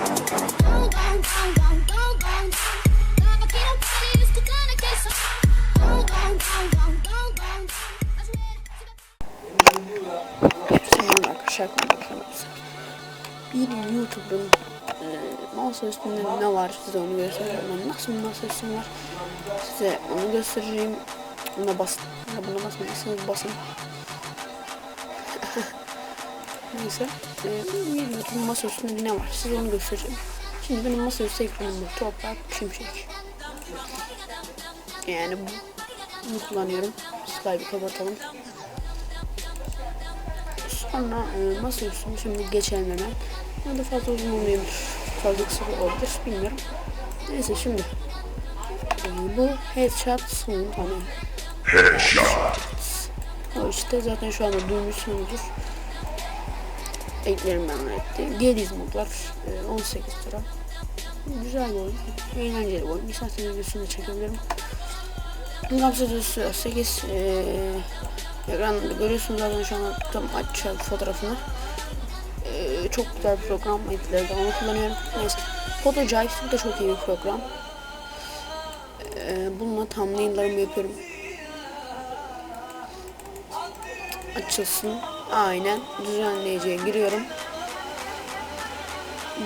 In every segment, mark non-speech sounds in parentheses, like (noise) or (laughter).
Arkadaşlar kanalımıza. Bir YouTuber'ın e, masa üstünde ne var size onu göstereceğim. Nasıl bir masa üstü var size onu göstereceğim. Ona basın. Buna basmadıysanız basın. (laughs) Neyse. E, bir YouTube'un masa üstünde ne var size onu göstereceğim. Şimdi benim masa üstü ekranımda toprak şimşek. Yani bu, bunu kullanıyorum. Skype'ı kapatalım. Sonra e, masa üstüne şimdi geçelim hemen. Ya da fazla uzun olmayabilir. Fazla kısa olabilir. Bilmiyorum. Neyse şimdi. E, bu headshot son tamam. O işte zaten şu anda duymuşsunuzdur. Eklerim ben etti. Gediz modlar. E, 18 lira. Güzel bir oyun. Eğlenceli bir oyun. İsterseniz videosunu çekebilirim. Gamsız 8 e, Ekranda görüyorsunuz zaten şu an tam açacağım fotoğrafını. Ee, çok güzel bir program. Editlerde onu kullanıyorum. Neyse. Photojive bu da çok iyi bir program. Ee, bununla thumbnail'larımı yapıyorum. Açılsın. Aynen. Düzenleyiciye giriyorum.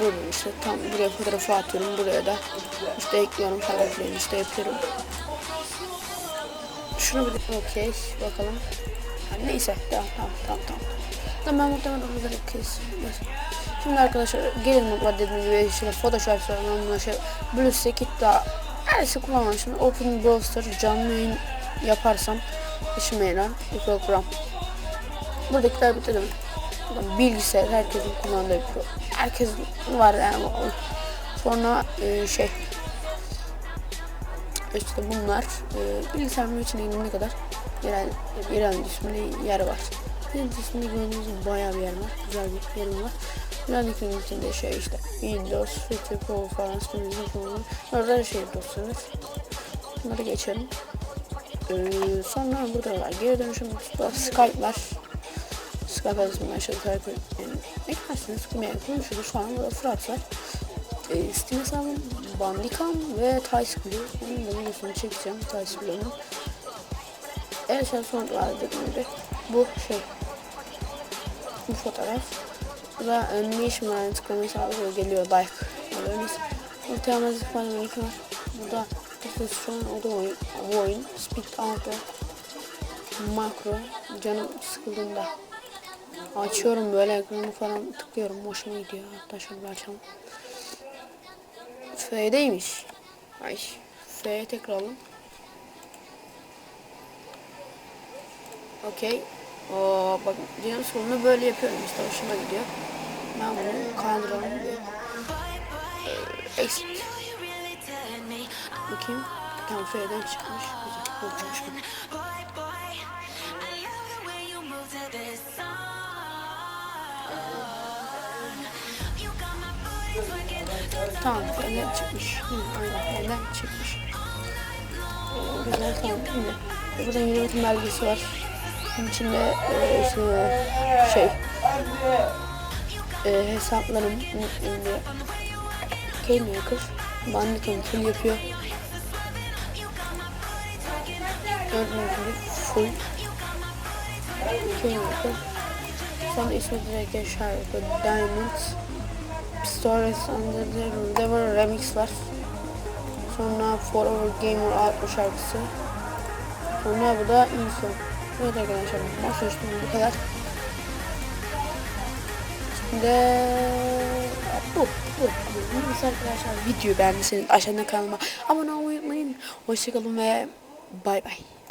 Burada işte tam buraya fotoğrafı atıyorum. Buraya da işte ekliyorum. Karakterimi işte yapıyorum. Şunu bir okey bakalım. Yani neyse tamam tamam tamam tamam. Tamam ben muhtemelen onları kes. Şimdi arkadaşlar gelin nokta dediğim gibi işte Photoshop sorunlarına şey Blue'se daha her şey kullanmamışım. Open Browser canlı yayın yaparsam işime yarar bir program. Buradakiler? Buradan Bilgisayar herkesin kullandığı bir program. Herkesin var yani. Sonra e, şey işte bunlar e, bilgisayarın içine ne kadar yerel, yerel ismini yer var. Yerel ismini gördüğünüz bayağı bir yer var. Güzel bir yerim var. İsminin içinde şey işte Windows, Pro falan sınırlı falan. Orada şey dosyalar. Bunları geçelim. Ee, sonra burada var. Geri dönüşüm Skype var. Skype adresini aşağıda takip yani, eklersiniz. Yani konuşuruz. Şu an burada Fırat var e, Steam hesabım Bandicam ve Tice Blue. Onun da videosunu çekeceğim Tice Blue'nun. Evet şu son dediğim gibi bu şey bu fotoğraf. Bu da ne var yani tıklama hesabı geliyor like. Böyle var. Bu da işte şu an o da oyun. Bu oyun Speed Auto Makro canım sıkıldığında açıyorum böyle ekranı falan tıklıyorum hoşuma gidiyor hatta şöyle açalım F'deymiş. Ay. F'ye tekrar alın. Okey. Bak dünyanın sonunu böyle yapıyorum işte hoşuma gidiyor. Ben bunu kaldıralım. Ee, exit. Bakayım. Tamam F'den çıkmış. Güzel. Yok Tamam, F'den çıkmış. Hı, aynen F'den çıkmış. Ee, güzel tamam şimdi. Burada yönetim belgesi var. Bunun içinde e, işte şey e, hesaplarım şimdi Keymaker Bandicam full yapıyor. Gördüğünüz full Keymaker Sonra ismi direkt yaşar Diamonds Stories Under the River Remix var. Sonra Forever Gamer adlı şarkısı. Sonra bu da Inso. Evet arkadaşlar masa üstünde bu kadar. Şimdi bu bu. Neyse arkadaşlar video beğendiyseniz aşağıdan kanalıma abone olmayı unutmayın. Hoşçakalın ve bay bay.